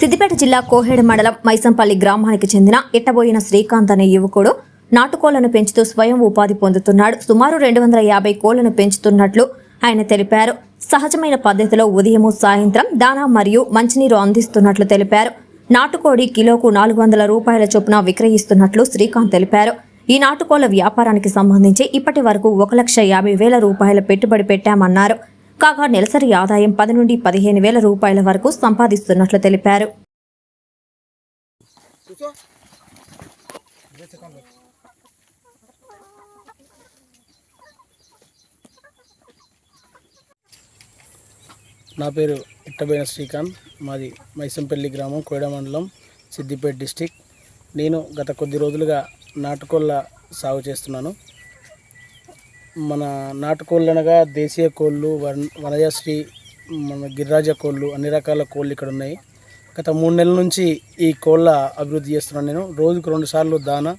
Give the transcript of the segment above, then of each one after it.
సిద్దిపేట జిల్లా కోహేడ్ మండలం మైసంపల్లి గ్రామానికి చెందిన ఇట్టబోయిన శ్రీకాంత్ అనే యువకుడు నాటుకోళ్ళను పెంచుతూ స్వయం ఉపాధి పొందుతున్నాడు. సుమారు రెండు వందల యాభై కోళ్ళను పెంచుతున్నట్లు ఆయన తెలిపారు. సహజమైన పద్ధతిలో ఉదయము సాయంత్రం దానా మరియు మంచినీరు అందిస్తున్నట్లు తెలిపారు. నాటుకోడి కిలోకు నాలుగు వందల రూపాయల చొప్పున విక్రయిస్తున్నట్లు శ్రీకాంత్ తెలిపారు. ఈ నాటుకోళ్ళ వ్యాపారానికి సంబంధించి ఇప్పటి వరకు ఒక లక్ష యాభై వేల రూపాయల పెట్టుబడి పెట్టామన్నారు. కాగా నెలసరి ఆదాయం పది నుండి పదిహేను వేల రూపాయల వరకు సంపాదిస్తున్నట్లు తెలిపారు. నా పేరు ఇట్టబోయిన శ్రీకాంత్. మాది మైసంపల్లి గ్రామం కోయడ మండలం సిద్దిపేట డిస్టిక్. నేను గత కొద్ది రోజులుగా నాటుకోళ్ళ సాగు చేస్తున్నాను. మన నాటుకోళ్ళు అనగా దేశీయ కోళ్ళు వన్ వనజశ్రీ మన గిరిరాజ కోళ్ళు అన్ని రకాల కోళ్ళు ఇక్కడ ఉన్నాయి. గత మూడు నెలల నుంచి ఈ కోళ్ళ అభివృద్ధి చేస్తున్నాను నేను. రోజుకు రెండు సార్లు దానా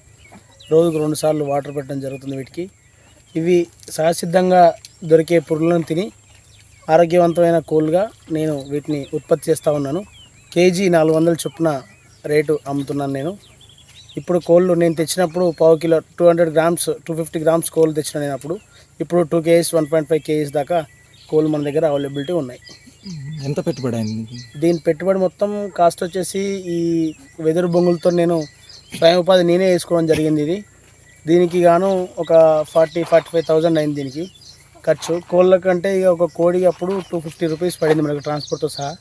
రోజుకు రెండు సార్లు వాటర్ పెట్టడం జరుగుతుంది వీటికి. ఇవి సహసిద్ధంగా దొరికే పురుగులను తిని ఆరోగ్యవంతమైన కోళ్ళుగా నేను వీటిని ఉత్పత్తి చేస్తూ ఉన్నాను. కేజీ నాలుగు వందల చొప్పున రేటు అమ్ముతున్నాను నేను. ఇప్పుడు కోళ్ళు నేను తెచ్చినప్పుడు పావు kilo two hundred grams two fifty grams కోళ్ళు తెచ్చిన నేను అప్పుడు. ఇప్పుడు two kgs one point five kgs దాకా కోళ్ళు మన దగ్గర అవైలబిలిటీ ఉన్నాయి. ఎంత పెట్టుబడి అయింది దీని పెట్టుబడి మొత్తం కాస్ట్ వచ్చేసి ఈ వెదురు బొంగులతో నేను స్వయం ఉపాధి నేనే వేసుకోవడం జరిగింది ఇది. దీనికి గాను ఒక ఫార్టీ ఫార్టీ ఫైవ్ థౌజండ్ అయింది దీనికి ఖర్చు. కోళ్ళ కంటే ఇక ఒక కోడి అప్పుడు టూ ఫిఫ్టీ రూపీస్ పడింది మనకు ట్రాన్స్పోర్ట్తో సహా.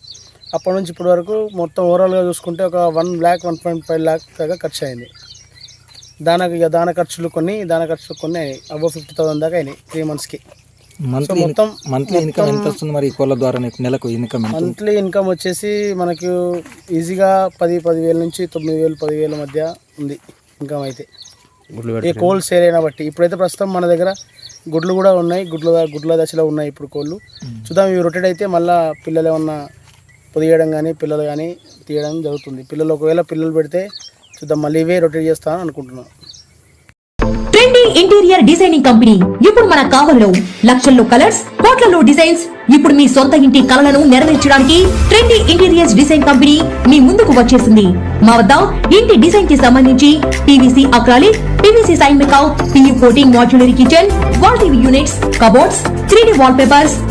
అప్పటి నుంచి ఇప్పటి వరకు మొత్తం ఓవరాల్గా చూసుకుంటే ఒక one lakh one point five lakh దాకా ఖర్చు అయింది దానికి ఇక దాన ఖర్చులు కొన్ని దాన ఖర్చులు కొన్ని అయినాయి. అబో ఫిఫ్టీ థౌసండ్ దాకా అయినాయి త్రీ మంత్స్కి మంత్లీ మొత్తం మంత్లీ ఇన్కమ్ ఎంత వస్తుంది మరి ఈ కోళ్ళ ద్వారా నెలకు ఇన్కమ్ ఎంత? మంత్లీ ఇన్కమ్ వచ్చేసి మనకు ఈజీగా పది పదివేల నుంచి తొమ్మిది వేలు పదివేల మధ్య ఉంది ఇన్కమ్ అయితే. ఈ కోళ్ళు సేల్ అయిన బట్టి. ఇప్పుడైతే ప్రస్తుతం మన దగ్గర గుడ్లు కూడా ఉన్నాయి. గుడ్ల గుడ్ల దశలో ఉన్నాయి ఇప్పుడు కోళ్ళు. చూద్దాం ఇవి రొటేట్ అయితే మళ్ళీ పిల్లలు ఏమన్నా పొదిగేయడం కానీ పిల్లలు కానీ తీయడం జరుగుతుంది. పిల్లలు ఒకవేళ పిల్లలు పెడితే చూద్దాం. మళ్ళీ ఇవే రొటేట్ చేస్తాను అనుకుంటున్నాను ట్రెండీ ఇంటీరియర్ డిజైనింగ్ కంపెనీ ఇప్పుడు మన కావల్లో లక్షల్లో కలర్స్ కోట్లలో డిజైన్స్ ఇప్పుడు మీ సొంత ఇంటి కలలను నెరవేర్చడానికి ట్రెండీ ఇంటీరియర్స్ డిజైన్ కంపెనీ మీ ముందుకు వచ్చేసింది. మా వద్ద ఇంటి డిజైన్కి సంబంధించి పీవీసీ అక్రాలిక్ పీవీసీ సైన్ మేకౌట్ PU coating modular kitchen wall TV units cupboards three D wall papers